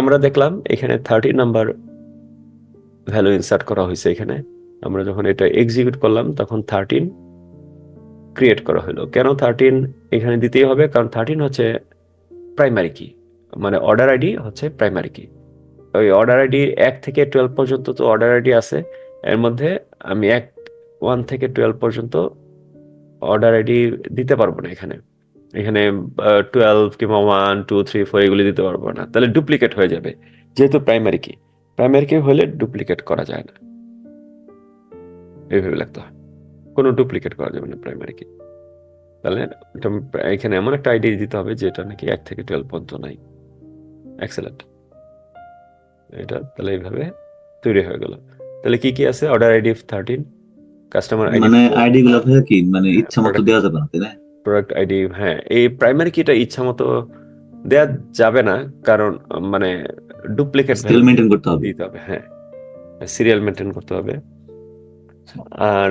আমরা দেখলাম এখানে থার্টি নাম্বার ভ্যালু ইনসার্ট করা হয়েছে এখানে। আমরা যখন এটা এক্সিকিউট করলাম, তখন থার্টিন ক্রিয়েট করা হলো। কেন থার্টিন এখানে দিতেই হবে? কারণ থার্টিন হচ্ছে প্রাইমারি কি মানে অর্ডার আইডি হচ্ছে প্রাইমারি কি ওই অর্ডার আইডি এক থেকে টুয়েলভ পর্যন্ত তো অর্ডার আইডি আছে। এর মধ্যে আমি এক ওয়ান থেকে টুয়েলভ পর্যন্ত অর্ডার আইডি দিতে পারব না এখানে। এখানে টুয়েলভ কিংবা ওয়ান টু থ্রি ফোর এগুলি দিতে পারব না। তাহলে ডুপ্লিকেট হয়ে যাবে। যেহেতু প্রাইমারি কি প্রাইমারি কি হলে ডুপ্লিকেট করা যায় না। এইভাবে লাগতে হয়। কোনো ডুপ্লিকেট করা যাবে না প্রাইমারি কি তাহলে এখানে এমন একটা আইডি দিতে হবে যেটা নাকি এক থেকে টুয়েলভ পর্যন্ত নাই। এক্সেলেন্ট এটা তাহলে এইভাবে তৈরি হয়ে গেল। তাহলে কি কি আছে? Order ID thirteen customer ID মানে আইডি গুলো কি? মানে ইচ্ছা মতো দেওয়া যাবে না তাই না? প্রোডাক্ট আইডি হ্যাঁ এই প্রাইমারি কিটা ইচ্ছা মতো দেয়া যাবে না কারণ মানে ডুপ্লিকেট স্কেল মেনটেন করতে হবে। দিতে হবে হ্যাঁ সিরিয়াল মেনটেন করতে হবে। আর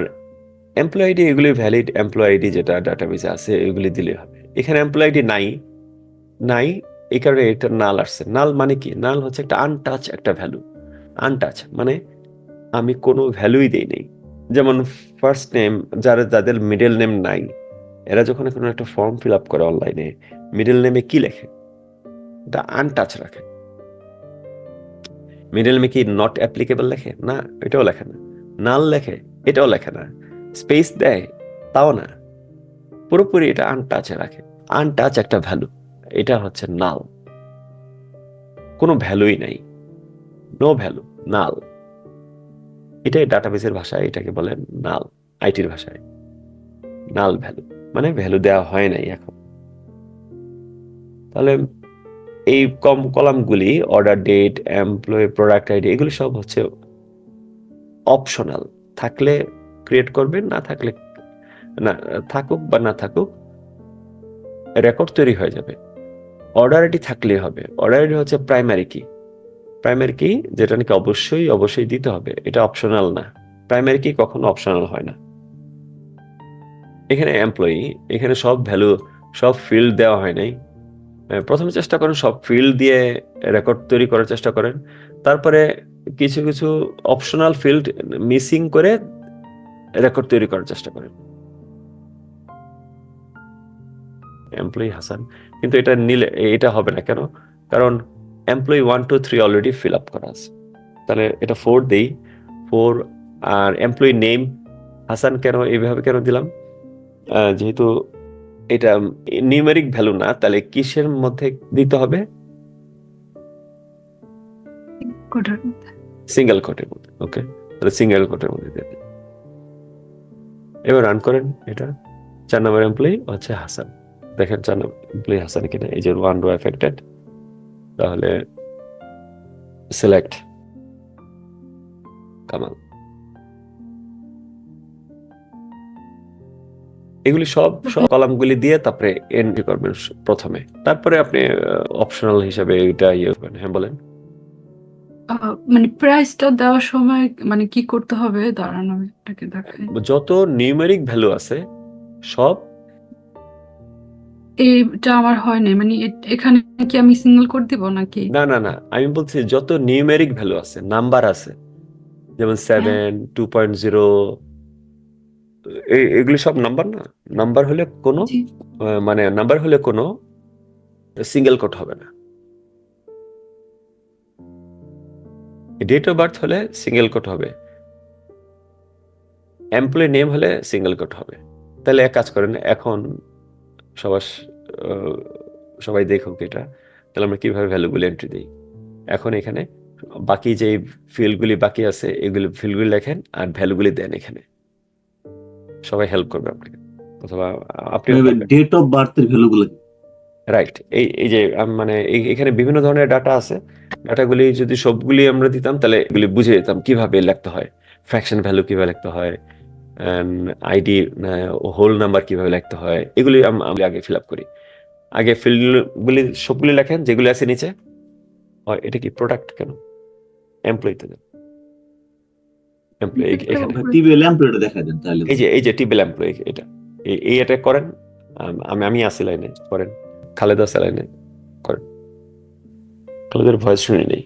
এমপ্লয় আইডি এগুলি ভ্যালিড এমপ্লয় আইডি যেটা ডাটাবেসে আছে এগুলি দিলে হবে। এখানে এমপ্লয় আইডি নাই নাই এই কারণে এটা নাল আসছে। নাল মানে কি? নাল হচ্ছে একটা আনটাচ একটা ভ্যালু আনটাচ মানে আমি কোনো ভ্যালুই দেই নেই। যেমন ফার্স্ট নেম যারা যাদের মিডল নেম নাই এরা যখন কোনো একটা ফর্ম ফিল আপ করে অনলাইনে মিডল নেমে কি লেখে? এটা আনটাচ রাখে। মিডল নেমে কি নট অ্যাপ্লিকেবল লেখে? না, এটাও লেখে না। নাল লেখে, এটাও লেখে না। স্পেস দেয়, তাও না। পুরোপুরি এটা আনটাচে রাখে। আনটাচ একটা ভ্যালু এটা হচ্ছে নাল কোনো ভ্যালুই নাই। নো ভ্যালু নাল এটাই ডাটাবেসের ভাষায় এটাকে বলে নাল আইটির ভাষায়। নাল ভ্যালু মানে ভ্যালু দেওয়া হয় নাই এখন। তাহলে এই কম কলামগুলি order date employee product ID এগুলি সব হচ্ছে অপশনাল থাকলে ক্রিয়েট করবেন, না থাকলে না, থাকুক বা না থাকুক রেকর্ড তৈরি হয়ে যাবে। অর্ডার আইডি থাকলেই হবে। অর্ডার আইডি হচ্ছে প্রাইমারি কি প্রাইমারি কি যেটা নাকি অবশ্যই অবশ্যই দিতে হবে। এটা অপশনাল না। প্রাইমারি কি কখনো অপশনাল হয় না। এখানে এমপ্লয়ি এখানে সব ভ্যালু সব ফিল্ড দেওয়া হয় নাই। প্রথমে চেষ্টা করেন সব ফিল্ড দিয়ে রেকর্ড তৈরি করার চেষ্টা করেন। তারপরে কিছু কিছু অপশনাল ফিল্ড মিসিং করে রেকর্ড তৈরি করার চেষ্টা করেন। এমপ্লয়ি হাসান, কিন্তু এটা নিলে, এটা হবে না কেন? কারণ employee one two three already fill up করা আছে। তাহলে এটা ফোর দেই। ফোর আর এমপ্লয়ি নেম হাসান কেন, এইভাবে কেন দিলাম? যেহেতু এটা নিউমেরিক ভ্যালু না তাহলে কিসের মধ্যে দিতে হবে? সিঙ্গেল কোটের মধ্যে। ওকে তাহলে সিঙ্গেল কোটের মধ্যে দেবেন এবার রান করেন এটা। চার নম্বর এমপ্লয়ি হচ্ছে হাসান দেখেন চার নম্বর এমপ্লয়ি হাসান কিনা এই যে ওয়ান রো এফেক্টেড তাহলে সিলেক্ট কামাল এগুলি সব সব কলামগুলি দিয়ে তারপরে এন্ট্রি করবেন প্রথমে। তারপরে আপনি অপশনাল হিসাবে এটা ইয়ে করবেন হ্যাঁ বলেন। মানে প্রাইসটা দেওয়ার সময় মানে কি করতে হবে? দাঁড়ান আমি এটাকে দেখাই। যত নিউমেরিক ভ্যালু আছে সব এইটা আমার হয় নাই। মানে এখানে কি আমি সিঙ্গেল কোড দিব নাকি? না না না আমি বলছি যত নিউমেরিক ভ্যালু আছে নাম্বার আছে যেমন সেভেন টু পয়েন্ট জিরো এগুলি সব নাম্বার না? নাম্বার হলে কোনো মানে নাম্বার হলে কোনো সিঙ্গেল কোড হবে না। ডেট অফ বার্থ হলে সিঙ্গেল কোট হবে। এমপ্লয় নেম হলে সিঙ্গেল কোট হবে। তাহলে এক কাজ করেন এখন সবার সবাই দেখুক এটা। তাহলে আমরা কীভাবে ভ্যালুগুলি এন্ট্রি দিই? এখন এখানে বাকি যে ফিল্ডগুলি বাকি আছে এগুলি ফিল্ডগুলি লেখেন আর ভ্যালুগুলি দেন এখানে। সবাই হেল্প করবে আপনাকে। অথবা আপনি ডেট অফ বার্থের ভ্যালু গুলো রাইট এই এই যে মানে এখানে বিভিন্ন ধরনের ডাটা আছে। ডাটাগুলি যদি সবগুলি আমরা দিতাম তাহলে এগুলি বুঝে যেতাম কীভাবে লিখতে হয়। ফ্র্যাকশন ভ্যালু কীভাবে লিখতে হয় আইডি হোল নাম্বার কীভাবে লিখতে হয় এগুলি আমি আগে ফিল আপ করি। আগে ফিল্ডগুলি সবগুলি লেখেন যেগুলি আছে নিচে। হয় এটা কি প্রোডাক্ট কেন? এমপ্লয়ি তো টিভি দেখা দেন তাহলে। এই যে এই যে টিবেল এমপ্লয়ি এটা। এই এই এটা করেন আমি আমি আসি লাইনে করেন। খালেদা আছে লাইনে করেন। ভয়েস শুনি নেই।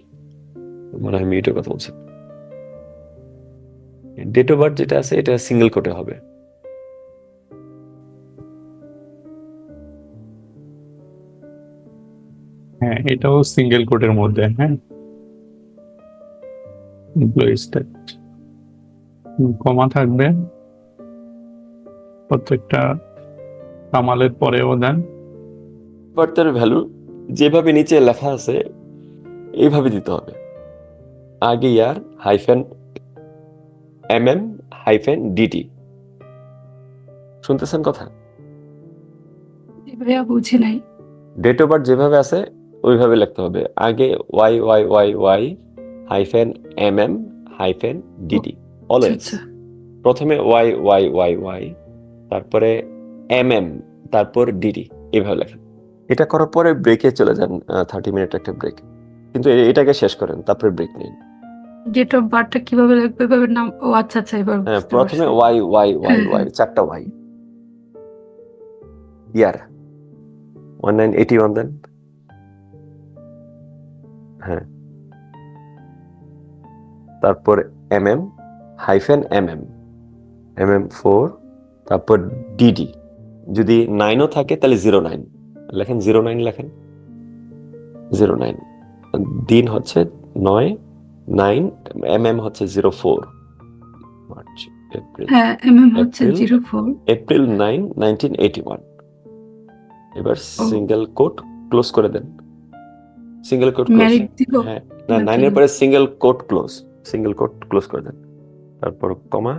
মনে হয় মিউটে কথা বলছে। ডেট অফ বার্থ যেটা আছে এটা সিঙ্গেল কোটে হবে। হ্যাঁ এটাও সিঙ্গেল কোটের মধ্যে হ্যাঁ। এমপ্লয়ি কমা থাকবে। প্রত্যেকটা কামালের পরেও দেন। বার্থের ভ্যালু যেভাবে নিচে লেখা আছে এইভাবে দিতে হবে। আগে year hyphen M M hyphen DD শুনতেছেন কথা? ভাইয়া বুঝি নাই। ডেট অফ বার্থ যেভাবে আছে ওইভাবে লিখতে হবে। আগে Y Y Y Y hyphen M M hyphen DT always আচ্ছা প্রথমে ওয়াই ওয়াই ওয়াই ওয়াই তারপরে এম এম তারপর ডিডি এভাবে লেখেন। এটা করার পরে ব্রেকে চলে যান থার্টি মিনিট একটা ব্রেক কিন্তু এটাকে শেষ করেন তারপরে ব্রেক নিন। ডেট অফ বার্থটা কীভাবে লিখবে এভাবে নাম ও আচ্ছা আচ্ছা এবার হ্যাঁ প্রথমে ওয়াই ওয়াই ওয়াই হ্যাঁ, ওয়াই চারটা Y. Year one nine eighty one দেন হ্যাঁ। তারপর M M. Hyphen M M M M four তারপর ডিডি। যদি নাইনও থাকে তাহলে জিরো নাইন। লেখেন জিরো নাইন লেখেন। Zero nine. দিন হচ্ছে নয় নাইন এম এম হচ্ছে জিরো ফোর। March April. হ্যাঁ April nine nineteen eighty one. এবার সিঙ্গেল কোট ক্লোজ করে দেন। Single quote close. হ্যাঁ না নাইনের। পরে single quote close. Single quote close করে দেন। তারপর কমা।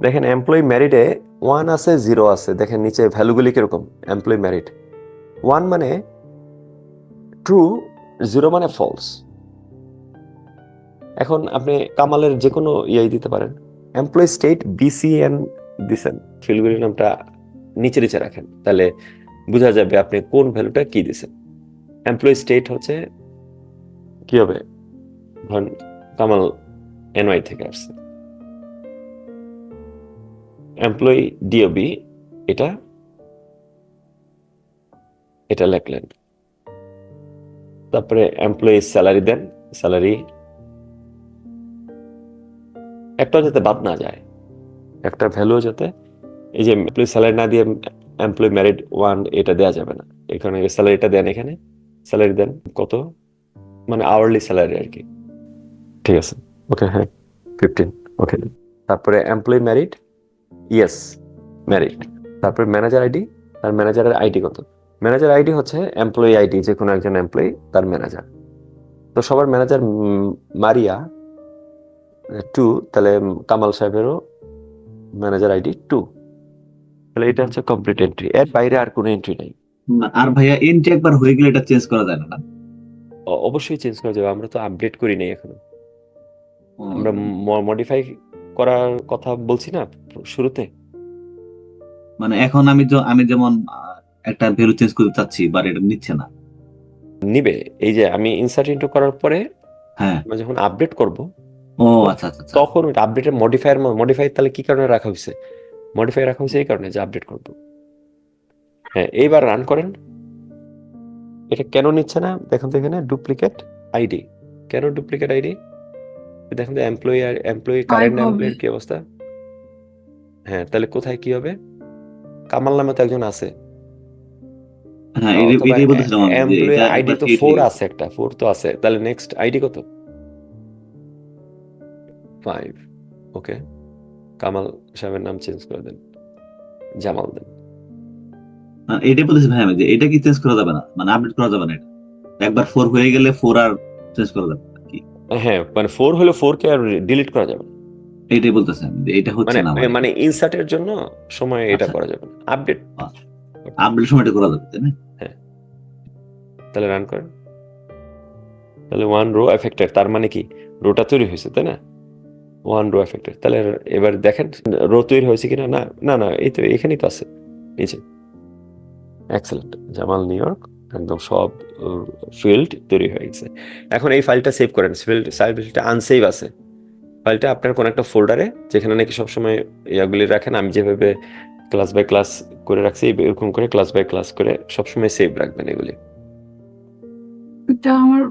দেখেন এমপ্লয়ি ম্যারিডে ওয়ান আছে জিরো আছে। দেখেন, নিচে ভ্যালুগুলি কীরকম? এমপ্লয়ি ম্যারিড ওয়ান মানে ট্রু জিরো মানে ফলস এখন আপনি কামালের যে কোনো ইয়াই দিতে পারেন। এমপ্লয়ি স্টেট বিসিএন দিছেন। ফিল্ডগুলির নামটা নিচে নিচে রাখেন। তাহলে বোঝা যাবে আপনি কোন ভ্যালুটা কি দিছেন। এমপ্লয়ি স্টেট হচ্ছে কি হবে? ধরেন কামাল এনওয়াই থেকে আসছে। এমপ্লয়ি ডিওবি এটা এটা লেখলেন। তারপরে এমপ্লয়ি স্যালারি দেন স্যালারি একটা যাতে বাদ না যায়, একটা ভ্যালু যাতে এই যে এমপ্লয়ি স্যালারি না দিয়ে এমপ্লয়ি ম্যারিড ওয়ান এটা দেওয়া যাবে না। এখানে স্যালারিটা দেন এখানে স্যালারি দেন কত? মানে আওয়ারলি স্যালারি আর কি। ঠিক আছে ওকে হ্যাঁ ফিফটিন ওকে তারপরে এমপ্লয়ি ম্যারিড ইয়েস ম্যারিড তারপরে ম্যানেজার আইডি তার ম্যানেজারের আইডি কত? ম্যানেজার আইডি হচ্ছে এমপ্লয়ি আইডি যে কোনো একজন এমপ্লয়ি তার ম্যানেজার তো সবার ম্যানেজার মারিয়া টু তাহলে কামাল সাহেবেরও ম্যানেজার আইডি টু তাহলে এটা হচ্ছে কমপ্লিট এন্ট্রি এর বাইরে আর কোনো এন্ট্রি নাই। আর ভাইয়া এন্ট্রি একবার হয়ে গেলে এটা চেঞ্জ করা যায় না। অবশ্যই চেঞ্জ করা যাবে আমরা তো আপডেট করি নাই এখনও। আমরা মডিফাই করার কথা বলছি না শুরুতে? মানে এখন আমি য- আমি যেমন একটা ভ্যালু চেঞ্জ করতে চাচ্ছি বাট এটা নিচ্ছে না। নিবে এই যে আমি ইনসার্ট ইন্টু করার পরে হ্যাঁ। যখন আপডেট করব ও আচ্ছা আচ্ছা আচ্ছা। তখন আপডেটের মডিফায়ার মডিফাই তাহলে কি কারণে রাখা হয়েছে মডিফাই রাখা হয়েছে এই কারণে যে আপডেট করব। হ্যাঁ এইবার রান করেন। এটা কেন নিচ্ছে না? দেখুন তো এখানে ডুপ্লিকেট আইডি কেন ডুপ্লিকেট আইডি দেখুন তো এমপ্লয়ি আর এমপ্লয়ি কারেন্ট। এমপ্লয়ির কি অবস্থা? হ্যাঁ তাহলে কোথায় কি হবে? কামাল নামে তো একজন আছে। হ্যাঁ এমপ্লয়ি আইডি একবার তো ফোর হয়ে আছে একটা ফোর তো আছে। তাহলে নেক্সট আইডি কত? ফাইভ ওকে কামাল সাহেবের নাম চেঞ্জ করে দেন। জামাল দেন। হ্যাঁ, এটাই বলতেছি ভাই আমি যে এটা কি চেঞ্জ করা যাবে না? মানে আপডেট করা যাবে না এটা। একবার ফোর হয়ে গেলে ফোর আর চেঞ্জ করা যাবে হ্যাঁ মানে ফোর হলে ফোর কে আর ডিলিট করা যাবে না। এইটাই বলতেছি আমি যে এটা হচ্ছে মানে না। মানে। ইনসার্টের জন্য সময় এটা আচ্ছা। করা যাবে আপডেট আপডেট সময়টা করা যাবে তাই না? তাহলে রান করেন। তাহলে ওয়ান রো এফেক্টেড তার মানে কি? রোটা তৈরি হয়েছে তাই না? ওয়ান রো এফেক্টেড তাহলে এবার দেখেন রো তৈরি হয়েছে কিনা? না না না এই তো এখানেই তো আছে নিচে। এক্সেলেন্ট জামাল নিউ ইয়র্ক একদম সব ফিল্ড তৈরি হয়ে গেছে। এখন এই ফাইলটা সেভ করেন। ফিল্ড ফাইলটা আনসেভ আছে। ফাইলটা আপনার কোন একটা ফোল্ডারে যেখানে নাকি সবসময় ইয়াগুলি রাখেন আমি যেভাবে ক্লাস বাই ক্লাস করে রাখছি এরকম করে ক্লাস বাই ক্লাস করে সবসময় সেভ রাখবেন এগুলি। এটা আমার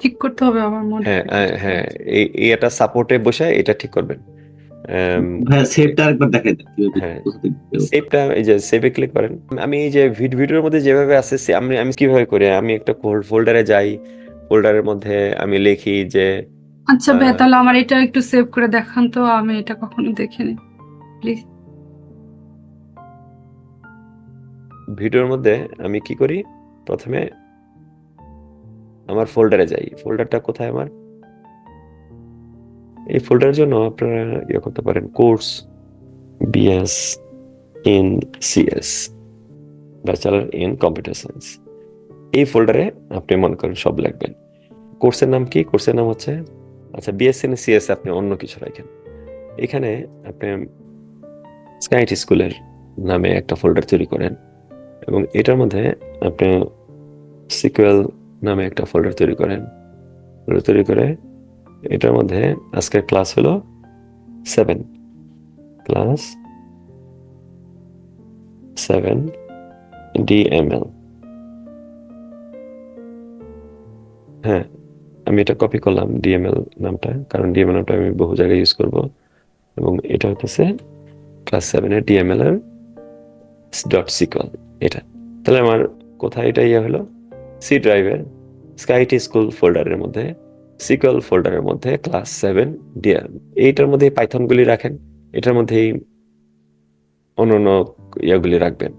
ঠিক করতে হবে আমার মনে হ্যাঁ হ্যাঁ। এই এই এটা সাপোর্টে বসে এটা ঠিক করবেন। আম, কীভাবে হ্যাঁ। কোথা থেকে সেভটা এই যে সেভে ক্লিক করেন। আমি এই যে ভিডিওর মধ্যে যেভাবে আছে আমি আমি কীভাবে করি? আমি একটা ফোল্ডারে যাই ফোল্ডারের মধ্যে আমি লিখি যে আচ্ছা আহ, তাহলে আমার এটা একটু সেভ করে দেখান তো আমি এটা কখনো দেখিনি। প্লিজ ভিডিওর মধ্যে আমি কি করি? প্রথমে আমার ফোল্ডারে যাই। ফোল্ডারটা কোথায় আমার? এই ফোল্ডারের জন্য আপনারা ইয়ে করতে পারেন course BS in CS bachelor in computer science এই ফোল্ডারে আপনি মনে করেন সব লিখবেন কোর্সের নাম কি? কোর্সের নাম হচ্ছে আচ্ছা বিএস ইন সিএস আপনি অন্য কিছু রাখেন। এখানে আপনি স্কাইট স্কুলের নামে একটা ফোল্ডার তৈরি করেন এবং এটার মধ্যে আপনি সিকুয়েল নামে একটা ফোল্ডার তৈরি করেন। তৈরি করে এটার মধ্যে আজকের ক্লাস হলো সেভেন ক্লাস সেভেন ডিএমএল হ্যাঁ আমি এটা কপি করলাম ডিএমএল নামটা, কারণ ডিএমএল নামটা আমি বহু জায়গায় ইউজ করব। এবং এটা হচ্ছে ক্লাস সেভেনের ডিএমএল এর ডট সিকল এটা। তাহলে আমার কোথায় এটা ইয়ে হলো? সি ড্রাইভের স্কাইটি স্কুল ফোল্ডারের মধ্যে সিকল ফোল্ডারের মধ্যে ক্লাস সেভেন ডিএম এইটার মধ্যে পাইথনগুলি রাখেন, এটার মধ্যেই অন্য অন্য ইয়েগুলি রাখবেন।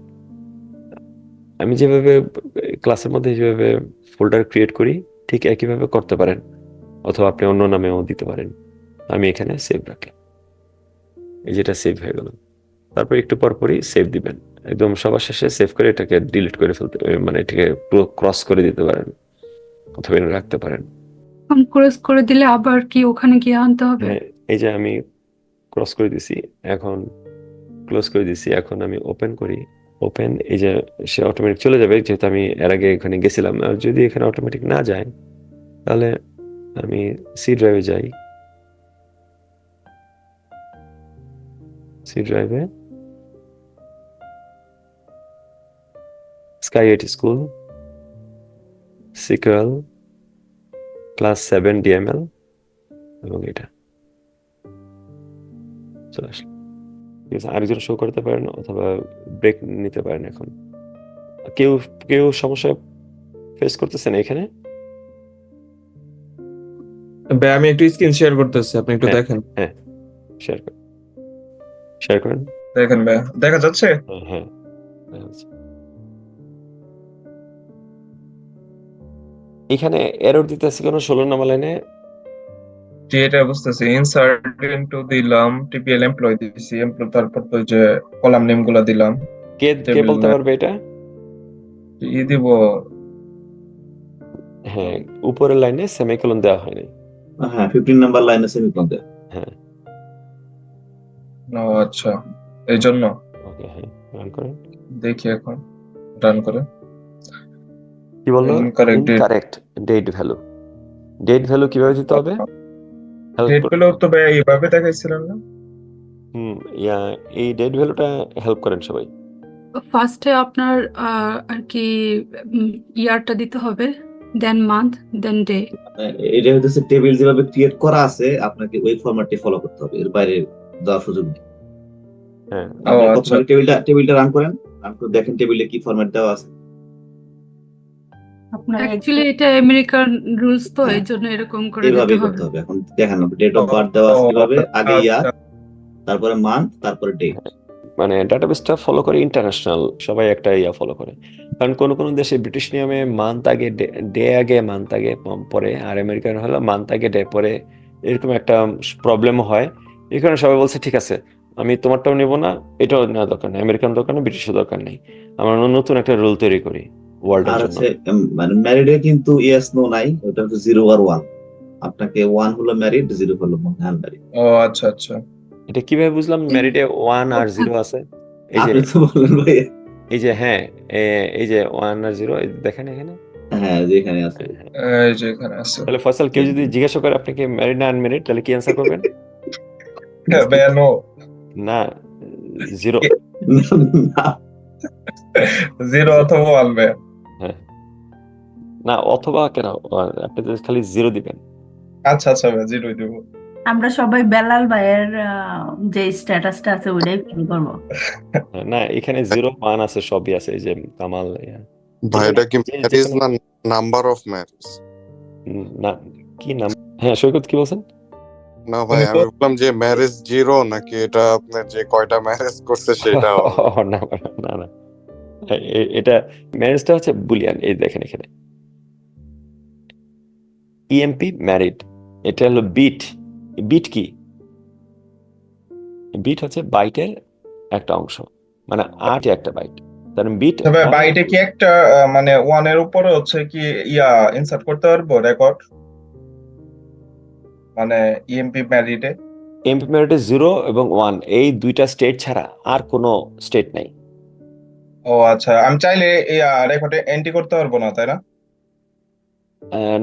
আমি যেভাবে ক্লাসের মধ্যে যেভাবে ফোল্ডার ক্রিয়েট করি, ঠিক একইভাবে করতে পারেন, অথবা আপনি অন্য নামেও দিতে পারেন। আমি এখানে সেভ রাখলাম। এই যেটা সেভ হয়ে গেল। তারপর একটু পরপরই সেভ দিবেন। একদম সবার শেষে সেভ করে এটাকে ডিলিট করে ফেলতে মানে এটাকে ক্রস করে দিতে পারেন, অথবা রাখতে পারেন। এখন ক্রস করে দিলে আবার কি ওখানে গিয়ে আনতে হবে? হ্যাঁ এই যে আমি ক্রস করে দিছি, এখন ক্লোজ করে দিছি, এখন আমি ওপেন করি ওপেন এই যে সে অটোমেটিক চলে যাবে, যেহেতু আমি এর আগে এখানে গেছিলাম। আর যদি এখানে অটোমেটিক না যায়, তাহলে আমি সি ড্রাইভে যাই। সি ড্রাইভে sky eight school sequel class seven DML এবং এটা। চলে আসলো ঠিক আছে আরেকজন শো করতে পারেন অথবা ব্রেক নিতে পারেন এখন। কেউ কেউ সমস্যা ফেস করতেছেন এখানে? ভাই আমি একটু স্ক্রিন শেয়ার করতেছি আপনি একটু দেখেন। হ্যাঁ। দেখেন শেয়ার করেন। শেয়ার করেন। দেখেন ভাই দেখা যাচ্ছে? হ্যাঁ হ্যাঁ এখানে এরর দিতেছে কেন? ষোলো নাম্বার লাইনে জি এটা বুঝতেছি। ইনসার্ট ইনটু দিলাম টিপিএল এমপ্লয় দিছি। এমপ্লয় তারপর তো যে কলাম নেমগুলা দিলাম। কে কে বলতে পারবে এটা? ই দিব। হ্যাঁ উপরের লাইনে সেমিকোলন দেওয়া হয়নি। হ্যাঁ ফিফটিন নাম্বার লাইনে সেমিকোলন দেয়। হ্যাঁ। ও আচ্ছা। এই জন্য ওকে হ্যাঁ রান করেন। দেখি এখন। রান করে কি বলল? Incorrect date value date value কীভাবে দিতে হবে? ডেট কর- পেলেও তো ভাই এইভাবে দেখাইছিলেন না। হুম ইয়া এই ডেট ভ্যালুটা হেল্প করেন সবাই। ফার্স্টে আপনার আর কি ইয়ারটা দিতে হবে দেন মান্থ দেন ডে এটা হচ্ছে টেবিল যেভাবে ক্রিয়েট করা আছে আপনাকে ওই ফরম্যাটটি ফলো করতে হবে এর বাইরে দেওয়ার সুযোগ নেই। হ্যাঁ। আপনি আচ্ছা। টেবিলটা টেবিলটা রান করেন রান করে দেখেন টেবিলে কি ফরম্যাট দেওয়া আছে। অ্যাকচুয়ালি এটা আমেরিকান রুলস তো হ্যাঁ। এই জন্য এরকম করে করতে হবে। হবে। এখন দেখেন ডেট অফ বার্থ দেওয়া আছে কীভাবে? আগে ইয়ার আচ্ছা। তারপরে মান্থ তারপরে ডেট মানে ডাটাবেসটা ফলো করে ইন্টারন্যাশনাল সবাই একটা ইয়া ফলো করে। কারণ কোনো কোনো দেশে ব্রিটিশ নিয়মে মান্থ আগে ডে আগে মান্থ আগে পরে আর আমেরিকান হলো মান্থ আগে ডে পরে এরকম একটা প্রবলেম হয়। এই কারণে সবাই বলছে ঠিক আছে আমি তোমারটাও নেব না এটাও নেওয়া দরকার নেই আমেরিকান দরকার নেই ব্রিটিশের দরকার নেই। আমরা নতুন একটা রুল তৈরি করি। ওয়ার্ল্ডের আর জন্য। মানে ম্যারিডে কিন্তু ইয়েস নো নাই ওটা হচ্ছে জিরো আর ওয়ান আপনাকে ওয়ান হলো ম্যারিড জিরো হলো আনম্যারিড ও আচ্ছা আচ্ছা। এটা কীভাবে বুঝলাম? মেরিটে ওয়ান আর জিরো আছে? এই যে ভাই। এই যে হ্যাঁ এই যে ওয়ান আর জিরো দেখেন এখানে। হ্যাঁ যেখানে আছে। এই যে এখানে আছে। তাহলে ফয়সাল কেউ যদি জিজ্ঞাসা করে আপনি কি ম্যারিড না আনম্যারিড তাহলে কি অ্যান্সার করবেন? নো না জিরো না, জিরো অথবা ওয়ান না অথবা কেন? আপনি তো খালি জিরো দিবেন। আচ্ছা আচ্ছা ভাই জিরোই দেবো। আমরা সবাই বেলাল ভাইয়ের যে স্ট্যাটাসটা আছে ওইটাই ফিল করব। না এখানে জিরো ওয়ান আছে সবই আছে এই যে কামাল। ভাই এটা কি ম্যারেজ না নাম্বার অফ ম্যারেজ না কি নাম? হ্যাঁ সৈকত কি বলছেন? না ভাই আমি বললাম যে ম্যারেজ জিরো নাকি এটা আপনার যে কয়টা ম্যারেজ করছে সেটা? না না না এটা ম্যারেজটা হচ্ছে বুলিয়ান এই দেখেন এখানে। ইএমপি ম্যারিড এটা হলো বিট বিট কি? বিট হচ্ছে বাইটের একটা অংশ। মানে আট একটা বাইট তার বিট তবে বাইটে কি একটা মানে ওয়ানের উপরে হচ্ছে কি ইয়া ইনসার্ট করতে পারব রেকর্ড মানে ইএমপি ম্যারিডে এমপি ম্যারিডে জিরো এবং ওয়ান এই দুইটা স্টেট ছাড়া আর কোনো স্টেট নেই। ও আচ্ছা আমি চাইলে রেকর্ডে এন্ট্রি করতে পারব না তাই না?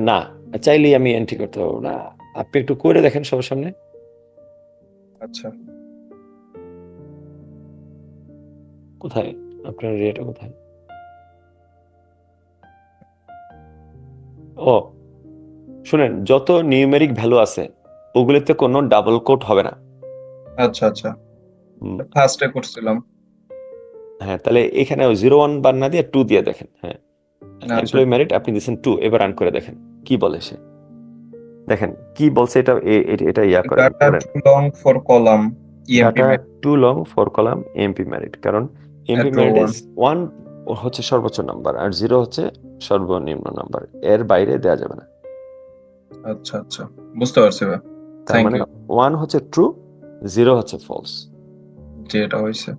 না। চাইলেই আমি এন্ট্রি করতে পারব না। আপনি একটু করে দেখেন সবার সামনে। আচ্ছা। কোথায়? আপনার রেট কোথায়? ও শুনেন যত নিউমেরিক ভ্যালু আছে ওগুলোতে কোনো ডাবল কোট হবে না। আচ্ছা আচ্ছা। ফার্স্টে করছিলাম হ্যাঁ তাহলে এখানে জিরো ওয়ান বার না দিয়ে টু দিয়ে দেখেন হ্যাঁ। আচ্ছা। এমপ্লয় মেরিট আপনি দিয়েছেন টু এবার রান করে দেখেন। কি বলে সে? দেখেন কি বলছে এটা এটা ইয়া করেন too long for column too long for column emp married কারণ এমপি মেরিট one. ওয়ান হচ্ছে সর্বোচ্চ নাম্বার আর জিরো হচ্ছে সর্বনিম্ন নাম্বার এর বাইরে দেওয়া যাবে না। আচ্ছা আচ্ছা বুঝতে পারছি ভাই। তার মানে ওয়ান হচ্ছে ট্রু জিরো হচ্ছে ফলস যে এটা হয়েছে।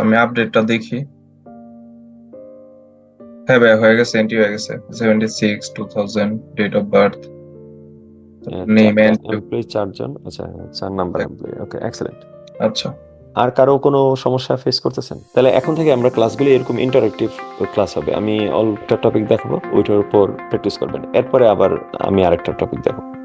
আমি আপডেটটা দেখি। হ্যাঁ ভাই হয়ে গেছে এন্ট্রি হয়ে গেছে। Seventy six two thousand date of birth name and employee চারজন আচ্ছা চার নাম্বার এমপ্লয় ওকে এক্সেলেন্ট আচ্ছা। আর কারও কোনো সমস্যা ফেস করতেছেন? তাহলে এখন থেকে আমরা ক্লাসগুলো এরকম ইন্টারেক্টিভ ক্লাস হবে। আমি অলটা টপিক দেখাবো ওইটার উপর প্র্যাকটিস করবেন। এরপরে আবার আমি আরেকটা টপিক দেখাবো।